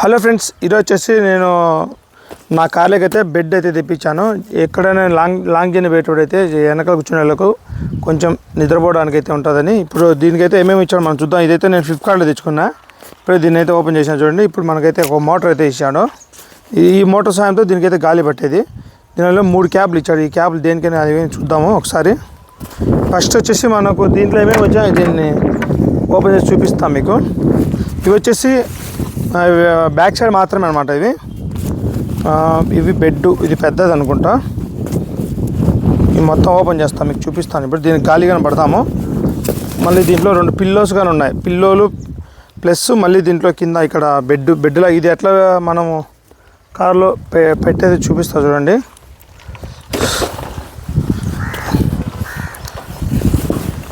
Hello friends ఈరోజు వచ్చేసి నేను నా కార్లోకి అయితే బెడ్ అయితే తెప్పించాను. ఎక్కడైనా లాంగ్ లాంగ్ జర్నీ పోయేటప్పుడైతే వెనకాల కూర్చునే వాళ్ళకు కొంచెం నిద్రపోవడానికి అయితే ఉంటుందని. ఇప్పుడు దీనికైతే ఏమేమి ఇచ్చాడు మనం చూద్దాం. ఇదైతే నేను ఫ్లిప్కార్ట్లో తెచ్చుకున్నా. ఇప్పుడు దీన్ని అయితే ఓపెన్ చేసాను చూడండి. ఇప్పుడు మనకైతే ఒక మోటార్ అయితే ఇచ్చాడు. ఈ మోటార్ సాయంతో దీనికైతే గాలి పట్టేది. దీనిలో మూడు క్యాబ్లు ఇచ్చాడు. ఈ క్యాబ్లు దేనికైనా అవి చూద్దాము ఒకసారి. ఫస్ట్ వచ్చేసి మనకు దీంట్లో ఏమేమి వచ్చాయి దీన్ని ఓపెన్ చేసి చూపిస్తాం మీకు. ఇవి వచ్చేసి బ్యాక్ సైడ్ మాత్రమే అనమాట ఇది ఇవి బెడ్ ఇది పెద్దది అనుకుంటా. ఇది మొత్తం ఓపెన్ చేస్తాను మీకు చూపిస్తాను. ఇప్పుడు దీనికి గాలిగా పడతాము మళ్ళీ దీంట్లో రెండు పిల్లోస్ కానీ ఉన్నాయి. పిల్లోలు ప్లస్ మళ్ళీ దీంట్లో కింద ఇక్కడ బెడ్ బెడ్లో ఇది ఎట్లా మనము కారులో పె పెట్టేది చూపిస్తా చూడండి.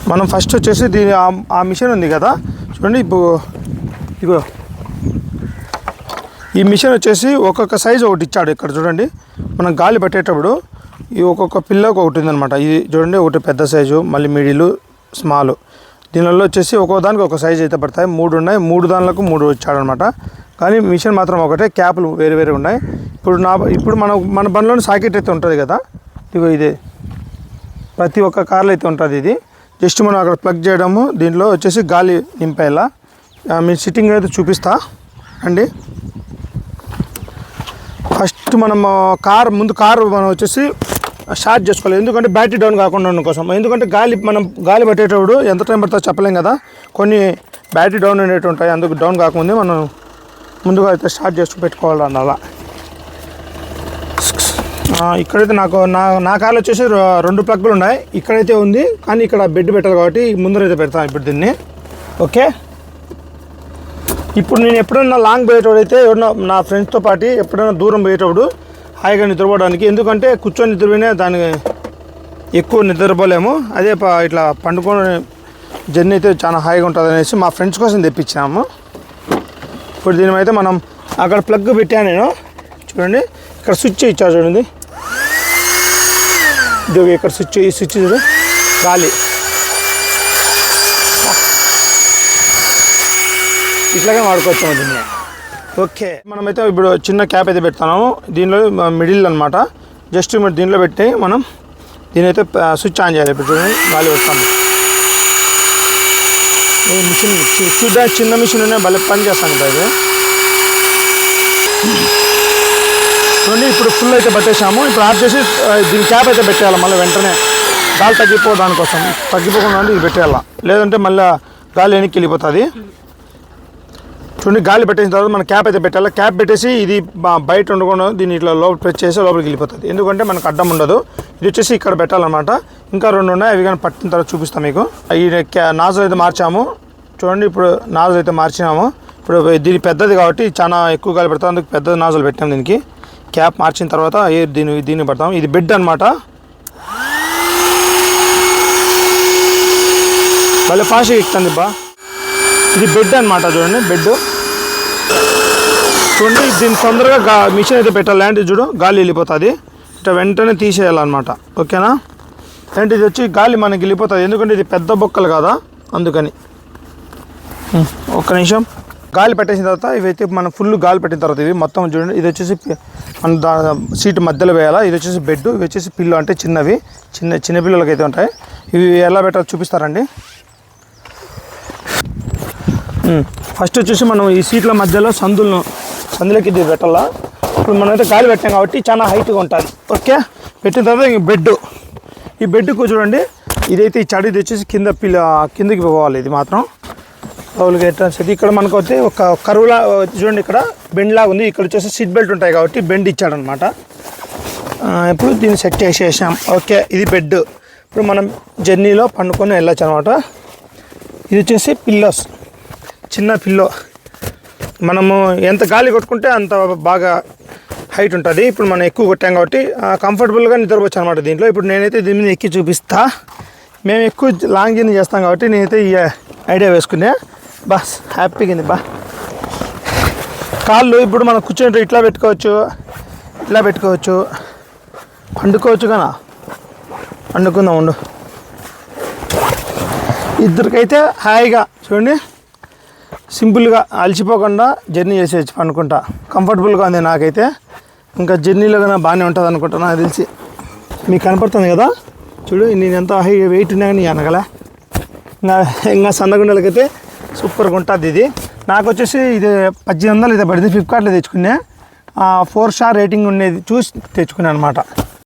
మనం ఫస్ట్ వచ్చేసి దీని ఆ- ఆ మిషన్ ఉంది కదా. చూడండి ఇప్పుడు ఇగో ఈ మిషన్ వచ్చేసి ఒక్కొక్క సైజు ఒకటి ఇచ్చాడు ఇక్కడ చూడండి. మనం గాలి పట్టేటప్పుడు ఈ ఒక్కొక్క పిల్లకు ఒకటి ఉందనమాట ఇది చూడండి ఒకటి పెద్ద సైజు మళ్ళీ మిడిల్ స్మాల్ దీనిలో వచ్చేసి ఒక్కో దానికి ఒక సైజు అయితే పడతాయి. మూడు ఉన్నాయి. మూడు దానిలకు మూడు ఇచ్చాడనమాట కానీ మిషన్ మాత్రం ఒకటే క్యాప్లు వేరు వేరే ఉన్నాయి. ఇప్పుడు నా ఇప్పుడు మన మన బండిలోని సాకెట్ అయితే ఉంటుంది కదా. ఇదిగో ఇదే. ప్రతి ఒక్క కార్లో అయితే ఉంటుంది ఇది. జస్ట్ మనం అక్కడ ప్లగ్ చేయడము దీనిలో వచ్చేసి గాలి నింపేలా. మీ సిట్టింగ్ అయితే చూపిస్తా. అండి ఫస్ట్ మనం కార్ ముందు కారు మనం వచ్చేసి స్టార్ట్ చేసుకోవాలి. ఎందుకంటే బ్యాటరీ డౌన్ కాకుండా ఉండడం కోసం. ఎందుకంటే గాలి మనం గాలి పట్టేటప్పుడు ఎంత టైం పడుతుందో చెప్పలేం కదా. కొన్ని బ్యాటరీ డౌన్ అనేవి ఉంటాయి. అందుకు డౌన్ కాకముందే మనం ముందుగా అయితే స్టార్ట్ చేసుకు పెట్టుకోవాలి అలా ఇక్కడైతే నాకు నా నా కార్లో వచ్చేసి రెండు ప్లగ్లు ఉన్నాయి. ఇక్కడైతే ఉంది. కానీ ఇక్కడ బెడ్ పెట్టాలి కాబట్టి ముందరైతే పెడతాను ఇప్పుడు దీన్ని. ఓకే? ఇప్పుడు నేను ఎప్పుడైనా లాంగ్ పోయేటప్పుడైతే ఎవరన్నా నా ఫ్రెండ్స్తో పాటు ఎప్పుడైనా దూరం పోయేటప్పుడు హాయిగా నిద్రపోవడానికి. ఎందుకంటే కూర్చొని నిద్రపోయినా దాని ఎక్కువ నిద్రపోలేము. అదే ఇట్లా పండుకొని జర్నీ అయితే చాలా హాయిగా ఉంటుంది అనేసి మా ఫ్రెండ్స్ కోసం తెప్పించాము ఇప్పుడు దీని అయితే మనం అక్కడ ప్లగ్ పెట్టాను నేను. చూడండి ఇక్కడ స్విచ్ ఇచ్చా చూడండి. ఇది ఇక్కడ స్విచ్ ఈ స్విచ్ చూడు. గాలి. ఇట్లాగే వాడుకోవచ్చు దీన్ని. ఓకే. మనమైతే ఇప్పుడు చిన్న క్యాప్ అయితే పెడతాము దీనిలో మిడిల్ అనమాట జస్ట్ మీరు దీనిలో పెట్టి మనం దీని అయితే స్విచ్ ఆన్ చేయాలి. ఇప్పుడు చూడండి గాలి వస్తాను ఈ మిషన్ చూద్దా చిన్న మిషన్ ఉన్నాయి భలే పని చేస్తాను ఇది. చూడండి ఇప్పుడు ఫుల్ అయితే పెట్టేసాము ఇప్పుడు ఆఫ్ చేసి దీని క్యాప్ అయితే పెట్టేయాలి మళ్ళీ వెంటనే. గాలి తగ్గిపోవడానికోసం. తగ్గిపోకుండా ఇది పెట్టేయాలి? లేదంటే మళ్ళీ గాలి వెనక్కి వెళ్ళిపోతుంది. చూడండి గాలి పెట్టేసిన తర్వాత మన క్యాప్ అయితే పెట్టాలి? క్యాప్ పెట్టేసి ఇది బయట ఉండకుండా దీన్ని ఇట్లా లోపల ప్రెస్ చేసి లోపలికి వెళ్ళిపోతుంది. ఎందుకంటే మనకు అడ్డం ఉండదు. ఇది వచ్చేసి ఇక్కడ పెట్టాలన్నమాట. ఇంకా రెండు ఉన్నాయి అవి కానీ పట్టిన తర్వాత చూపిస్తాం మీకు. ఈ నాజులు అయితే మార్చాము. చూడండి ఇప్పుడు నాజులు అయితే మార్చినాము. ఇప్పుడు దీని పెద్దది కాబట్టి చాలా ఎక్కువ గాలి పెడతాం. అందుకు పెద్ద నాజల్ పెట్టాం దీనికి. క్యాప్ మార్చిన తర్వాత ఏ దీని దీన్ని పెడతాం. ఇది బెడ్ అనమాట భలే ఫాస్ట్గా ఎక్కుతుంది బా. ఇది బెడ్ అనమాట చూడండి బెడ్ చూడండి దీన్ని తొందరగా గా మిషన్ అయితే పెట్టాలి. లాంటి చూడు గాలి వెళ్ళిపోతుంది. ఇట్లా వెంటనే తీసేయాలన్నమాట. ఓకేనా? అంటే ఇది వచ్చి గాలి మనకి వెళ్ళిపోతుంది. ఎందుకంటే ఇది పెద్ద బొక్కలు కదా? అందుకని. ఒక్క నిమిషం. గాలి పెట్టేసిన తర్వాత ఇవైతే మనం ఫుల్ గాలి పెట్టిన తర్వాత ఇవి మొత్తం చూడండి. ఇది వచ్చేసి మనం మన దా సీట్ మధ్యలో వేయాలా? ఇది వచ్చేసి బెడ్ ఇవి వచ్చేసి పిల్లు అంటే చిన్నవి. చిన్న చిన్న పిల్లలకి అయితే ఉంటాయి. ఇవి ఎలా పెట్టాలో చూపిస్తారండి. ఫస్ట్ వచ్చేసి మనం ఈ సీట్ల మధ్యలో సందులను అందులోకి ఇది పెట్టాలా? ఇప్పుడు మనమైతే గాలి పెట్టాం కాబట్టి చాలా హైట్గా ఉంటుంది. ఓకే? పెట్టిన తర్వాత ఇంక బెడ్ ఈ బెడ్కు చూడండి ఇదైతే ఈ చడి తెచ్చేసి కింద పిల్ల కిందకి పోవాలి ఇది మాత్రం. పౌలుగా ఎట్లా ఇక్కడ మనకు అయితే ఒక కరువులా చూడండి ఇక్కడ బెండ్ లాగా ఉంది. ఇక్కడ వచ్చేసి సీట్ బెల్ట్ ఉంటాయి కాబట్టి బెండ్ ఇచ్చాడనమాట. ఇప్పుడు దీన్ని సెట్ చేసేసాం. ఓకే ఇది బెడ్ ఇప్పుడు మనం జర్నీలో పండుకొని వెళ్ళొచ్చు అనమాట. ఇది వచ్చేసి పిల్లోస్ చిన్న పిల్లో మనము ఎంత గాలి కొట్టుకుంటే అంత బాగా హైట్ ఉంటుంది. ఇప్పుడు మనం ఎక్కువ కొట్టాం కాబట్టి కంఫర్టబుల్గా నిద్రపోవచ్చు అనమాట దీంట్లో. ఇప్పుడు నేనైతే దీని మీద ఎక్కి చూపిస్తా. మేము ఎక్కువ లాంగ్ జర్నీ చేస్తాం కాబట్టి నేనైతే ఈ ఐడియా వేసుకునే బస్ హ్యాపీగా ఉంది బా. కాళ్ళు ఇప్పుడు మనం కూర్చుంటే ఇట్లా పెట్టుకోవచ్చు ఇట్లా పెట్టుకోవచ్చు. వండుకోవచ్చు కదా. వండుకుందాం ఉండు ఇద్దరికైతే హాయిగా చూడండి. సింపుల్గా అలసిపోకుండా జర్నీ చేసేయచ్చు అనుకుంటా కంఫర్టబుల్గా ఉంది నాకైతే. ఇంకా జర్నీలో కన్నా బాగానే ఉంటుంది అనుకుంటా నాకు తెలిసి. మీకు కనపడుతుంది కదా? చూడు నేను ఎంత హై వెయిట్ ఉన్నా కానీ అనగల. ఇంకా ఇంకా సన్నగుండలకైతే సూపర్గా ఉంటుంది ఇది. నాకు వచ్చేసి ఇది పద్దెనిమిది వందలు ఇది పడింది ఫ్లిప్కార్ట్లో తెచ్చుకునే ఫోర్ స్టార్ రేటింగ్ ఉండేది చూసి తెచ్చుకున్నాను అనమాట.